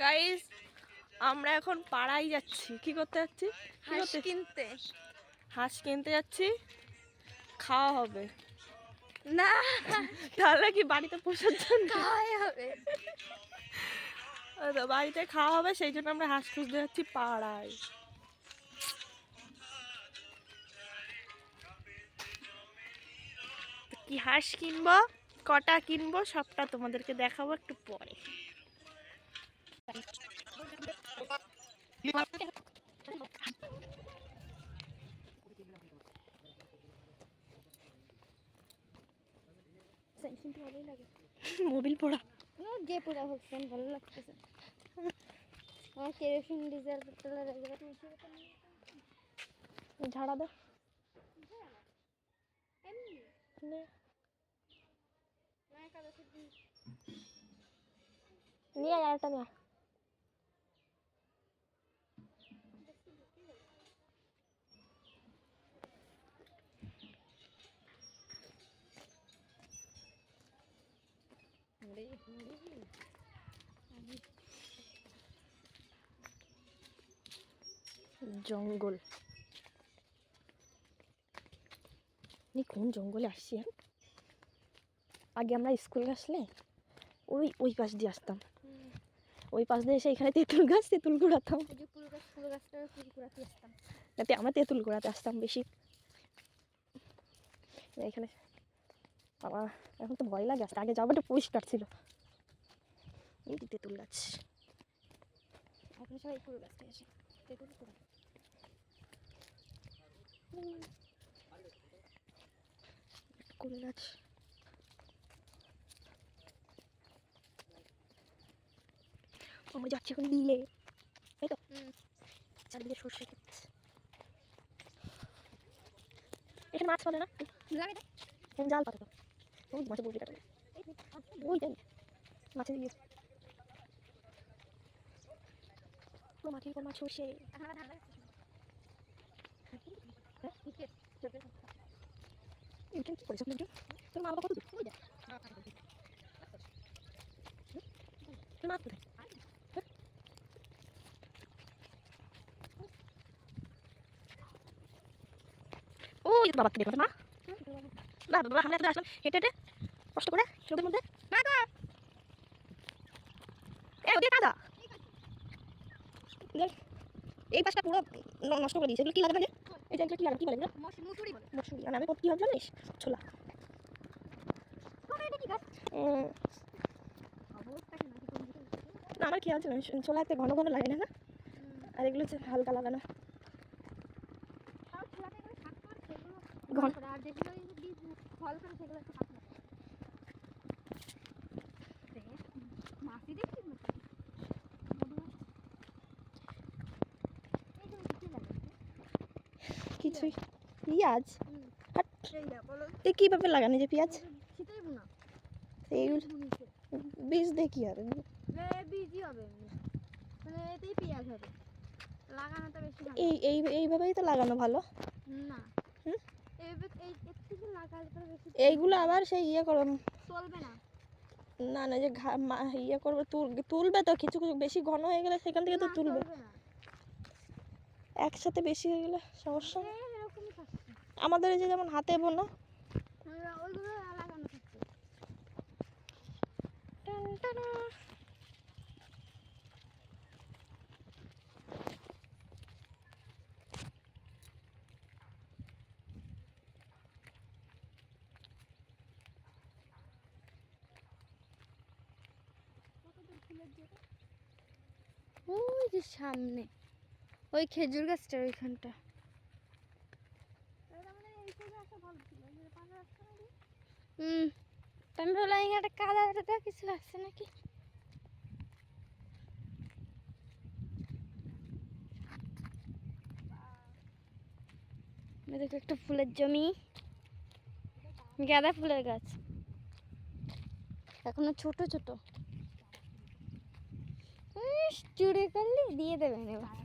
Guys আমরা এখন পাড়ায় যাচ্ছি। কি করতে যাচ্ছি? হাঁস কিনতে। হাঁস কিনতে যাচ্ছি। খাওয়া হবে। না। তাহলে কি বাড়িতে পোষার জন্য? খাওয়াই হবে। তো বাড়িতে খাওয়া হবে সেই জন্য আমরা হাঁস খুঁজতে যাচ্ছি পাড়ায়। কি হাঁস কিনবো? কটা কিনবো? সবটা তোমাদেরকে দেখাবো একটু পরে। কিন্তু ভালোই লাগে মোবিল পোড়া যে পুরো হোক ফোন ভালো লাগতেছে আমার কেরোসিন ডিজেল পেট্রোলের এগুলো ঝাড়া দে এমনি নে। না কালকে দিন নিয়ে জঙ্গল। কোন জঙ্গলে আসছি আর আগে আমরা স্কুলে আসলে ওই ওই পাশ দিয়ে আসতাম। ওই পাশ দিয়ে এসে এখানে তেঁতুল গাছ তেঁতুল কুড়াতাম। আমরা তেঁতুল কুড়াতে আসতাম বেশি। এখানে বাবা এখন তো ভয় লাগে আগে যাওয়াটা পরিষ্কার ছিল। এই যে তেঁতুল গাছ। এখন সবাই ফুল গাছটা এসে দেখুন কুড়া কুল গাছ। আমরা যাচ্ছি এখন বিলে। তাই তো? চারদিকে সর্ষে ক্ষেত। এখানে মাছ পাবে না? জাল তো ওই মাছের বলবি কাটা ওই তাই মাছের ইয়ে পুরো মাটির উপর মাছ সর্ষে এখন ধান লাগাচ্ছিস এটা কি করেছ আপনার তোর মা বাবা কত দূর ওই দেখ তোর মা কোথায় হ্যাঁ? ওই তো বাবাকে দেখো মা বাবা বাবা আমরা এত আসলাম হেঁটে হেঁটে কষ্ট করে রোদের মধ্যে মা গো এ ওদের কাদা এই পাশটা পুরো নষ্ট করে দিয়েছে। এগুলো কি লাগে মানে এটা এগুলো কি লাগে কি বলে এগুলো? মুসুরি বলে। মসুরি আর আমি কি ভাব জানিস? ছোলা। না আমার খেয়াল ছিল না, ছোলা এত ঘন ঘন লাগে না না? আর এগুলো হচ্ছে হালকা লাগানো। ঘন। আর যেগুলো ফল করে সেগুলো একটু শাক করে মাছি দেখছিস না। এই তুমি কি লাগে কিছুই পেঁয়াজ এ কীভাবে লাগানো যে পেঁয়াজ? এইগুলো বীজ দেখি আর বীজই হবে মানে এতেই পেঁয়াজ হবে লাগানোটা বেশি এই এই এইভাবেই তো লাগানো ভালো না এইগুলো আবার সেই ইয়ে করো চলবে না। না না যে ঘা মা- ইয়ে করবে তুল তুলবে তো কিছু কিছু বেশি ঘন হয়ে গেলে সেখান থেকে তো তুলবে। একসাথে বেশি হয়ে গেলে সমস্যা। এরকমই আমাদের এই যে যেমন হাতে বোনা। ওইগুলো লাগানো ওই যে সামনে। ওই খেজুর গাছটার ওইখানটা। হুম আমি ভাবলাম এখানে কাদা কিছু আছে নাকি? দেখো একটা ফুলের জমি। গাঁদা ফুলের গাছ। এখনও ছোট ছোট। চুরি করলে দিয়ে দেবেন এবার।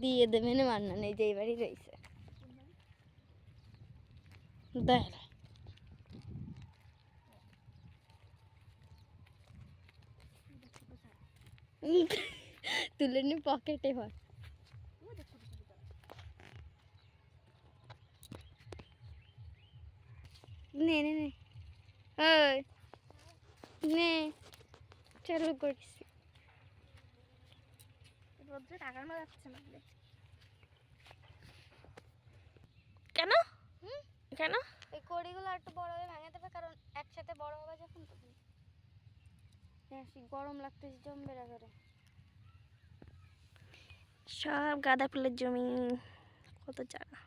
দিয়ে দেবেন মান্না নেই যে বাড়ি রয়েছে। তুলে নি পকেটে হয় নে নে নে। নে। চালু রোদ্রে টাকানো যাচ্ছে না কেন? কেন? এই কড়িগুলো একটু বড় হয়ে ভেঙে দেবে কারণ একসাথে বড় হবে যখন তখন। হ্যাঁ গরম লাগতেছে জমবে না করে সব গাঁদা ফুলের জমি কত জায়গা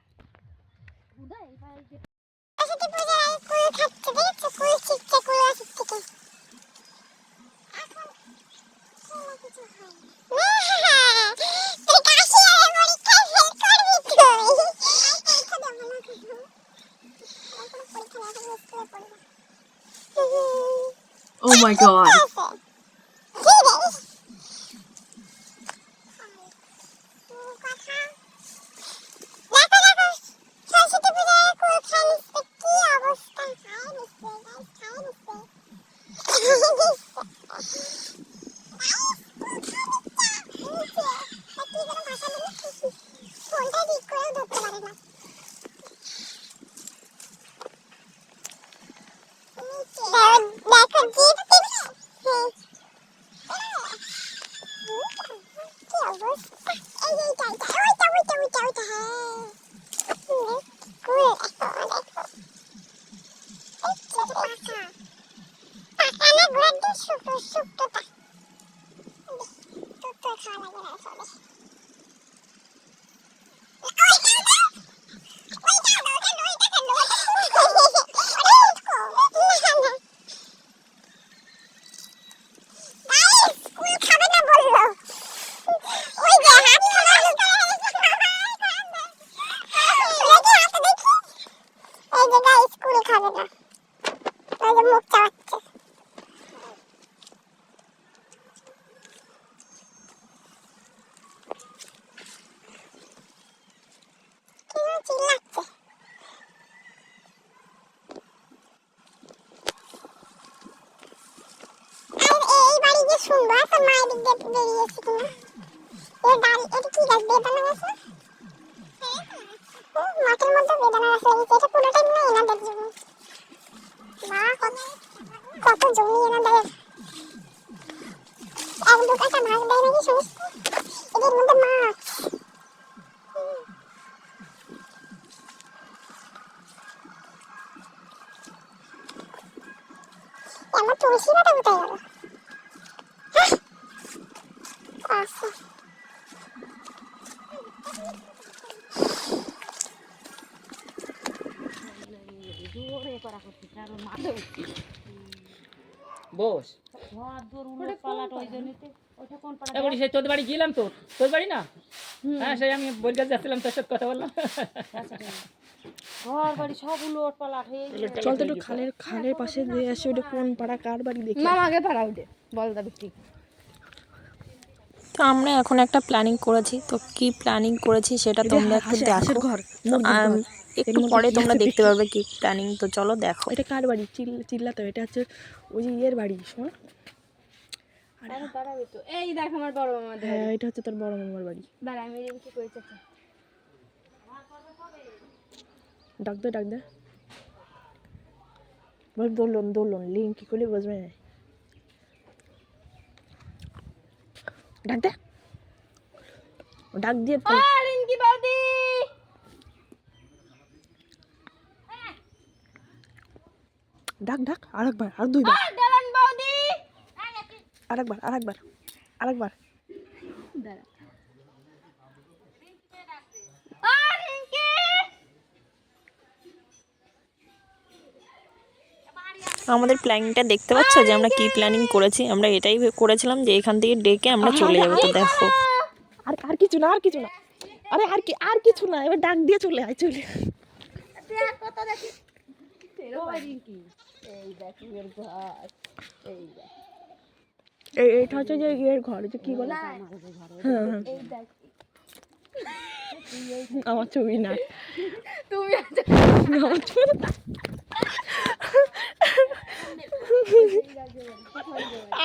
my god. না ওই যে মুখ চাওয়াচ্ছে কি চিল্লাচ্ছে আর এই বাড়ি যে সুন্দর তোর মায়ের দিক দিয়ে বেরিয়েছে কিনা এ ডাল এটা কি গাছ বেদানা গাছ না ও, মাঠের মধ্যে বেদানা গাছ লাগিয়েছে এটা বস। এবারে সেই তোর বাড়ি গেলাম তো। তোর বাড়ি না? হ্যাঁ সেই আমি যাচ্ছিলাম তোর সাথে কথা বললাম। ঘর বাড়ি সব উলট পালাট হয়ে চল তো একটু খালের খালের পাশে দিয়ে আসি ওটা কোন পাড়া কার বাড়ি দেখি? মামাকে পাড়া বল দাবি ঠিক তো আমরা এখন একটা প্ল্যানিং করেছি। তো কি প্ল্যানিং করেছি সেটা তোমরা একটু দেখো। একটু পরে তোমরা দেখতে দেখি। পারবে কি প্ল্যানিং তো চলো দেখো। এটা কার বাড়ি? চিল চিল্লাতে। এটা হচ্ছে ওই যে ইয়ের বাড়ি শোন। আরে পাড়াবে তো। এই দেখ আমার বড় হ্যাঁ এটা হচ্ছে তোর বড় মামার বাড়ি। দাঁড়া আমি রিমকি করেছে ডাক দে ডাক দে। বল দোলন দোলন লিঙ্ক কি করলে বুঝবে না ডাক দে। ডাক দিয়ে ডাক ডাক আরেকবার আর দুইবার। আরেকবার আরেকবার আরেকবার। দাঁড়া। আমাদের প্ল্যানিংটা দেখতে পাচ্ছ যে আমরা কি প্ল্যানিং করেছি? আমরা এটাই করেছিলাম যে এখান থেকে ডেকে আমরা চলে যাব তো দেখো। আর আর কিছু না আর কিছু না। আরে আর কি আর কিছু না এবার ডাক দিয়ে চলে আয় চলে এই এইটা হচ্ছে যে ইয়ের ঘর যে কি বলে? হ্যাঁ হ্যাঁ। আমার ছবি না তুমি আমার ছবি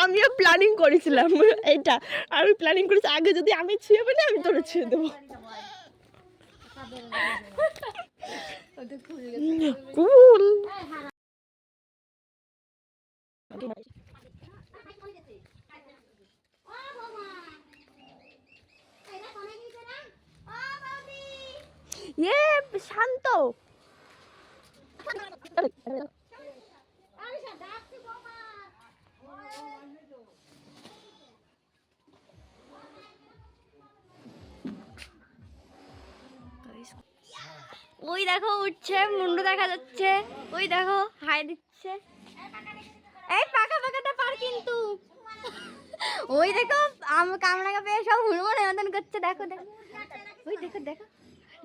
আমিও প্ল্যানিং করেছিলাম এটা। আমি প্ল্যানিং করেছি, আগে যদি আমি ছুঁয়ে পেলে আমি তোরে ছুঁয়ে দেবো। কুল ইয়ে শান্ত। ওই দেখো উঠছে, মুন্ডু দেখা যাচ্ছে। ওই দেখো, হাই দিচ্ছে। এই পাকা পাকাটা পার কিন্তু। ওই দেখো, আম কামড়াকে পেয়ে সব হুড়মুড়ে মতন করছে, দেখো দেখো। ওই দেখো দেখো।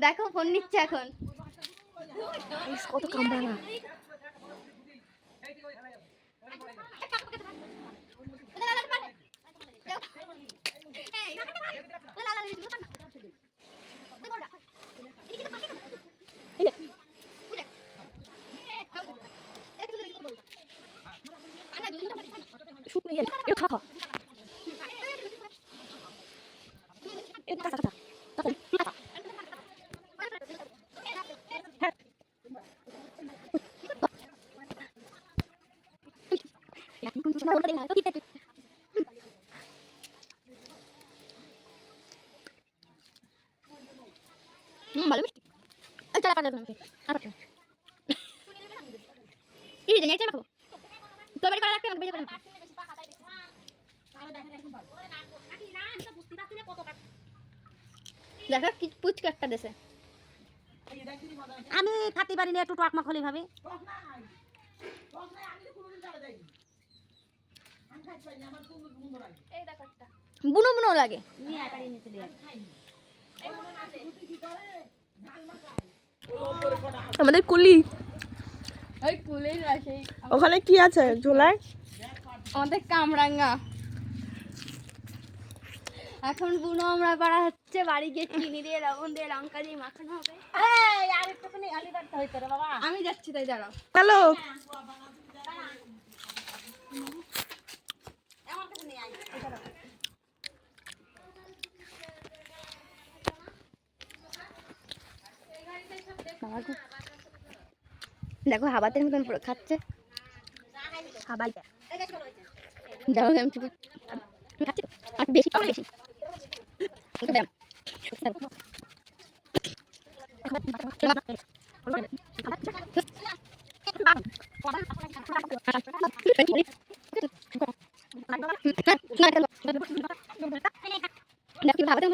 দেখো ফোন নিচ্ছে এখন। কত কামড়া না। শুকনো ইয়ে খা খা এটা খা খা খা খা হুম ভালো মিষ্টি চলা পাঠাবো আমাকে আর দেখো কি একটা দেশে আমি খাতে পারি না একটু টক মাখ হলে ভাবে। বুনো বুনো লাগে। আমাদের কুলি। ওখানে কি আছে ঝোলায়? আমাদের কামরাঙ্গা। এখন বুনো আমরা পাড়া হচ্ছে বাড়ি গিয়ে চিনি দিয়ে লবণ দিয়ে লঙ্কা দিয়ে মাখানো হবে। আর একটুখানি আলি রাখতে হইতো রে বাবা। আমি যাচ্ছি তাই দাঁড়াও। হ্যালো। দেখো হাবাতের মতন পুরো খাচ্ছে। দেখো চুপ খাচ্ছি আর বেশি বেশি।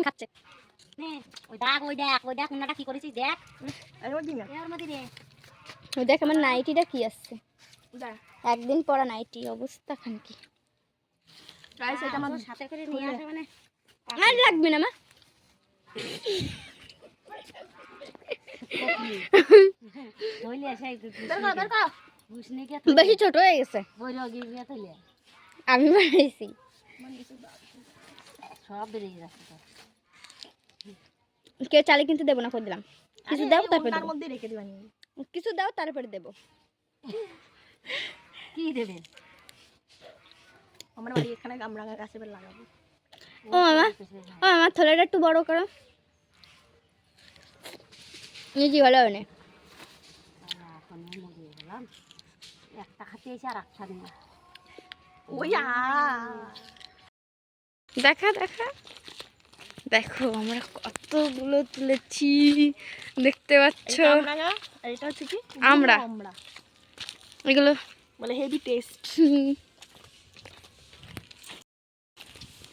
খাচ্ছে। ওই দেখ ওই দেখ ওই দেখ উনাটা কি করেছিস দেখ। দেখ আমার নাইটিটা কি আসছে। একদিন পরা নাইটি অবস্থা খান কি এটা আমার সাথে করে নিয়ে আসে মানে? আর লাগবে না মা। বেশি ছোট হয়ে গেছে। আমি বানাইছি। সব বেরিয়ে যাচ্ছে কেউ চালে কিন্তু দেবো না করে দিলাম। কিছু দাও তারপরে তার দেবো। মধ্যে রেখে দিবানি কিছু দাও তারপরে দেবো। কি দেবে? আমরা বাড়ি এখানে কামরাঙা গাছে লাগাবো। ও মামা ও আমার থলেটা একটু বড় করো। নিজে ভালো হবে একটা খাতে এসে আর একটা ওই দেখা দেখা। দেখো আমরা কতগুলো তুলেছি। দেখতে পাচ্ছ? এটা হচ্ছে কি? আমরা। আমরা। এগুলো বলে হেভি টেস্ট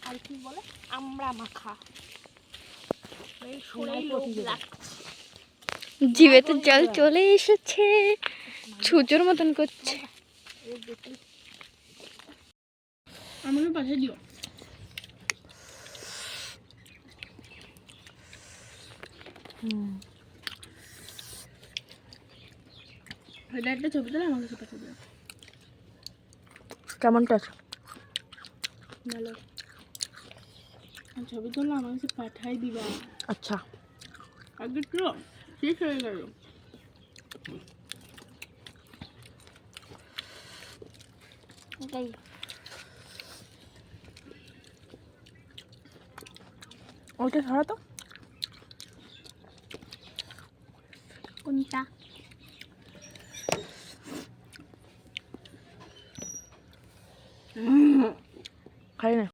আর কি বলে? আমরা মাখা। এই শুনেই জিভেতে জল চলে এসেছে। ছুচোর মতন করছে। আমাকে পাশে দিও। ছবি তোলা আমাকে ছবি ছবি কেমনটা? আছো ভালো ছবি তোলা আমার কাছে পাঠাই দিবা। আচ্ছা। আগে তো ঠিক হয়ে গেল। ওটাই ওইটা ছাড়া তো। こんにちは。うん。帰れない。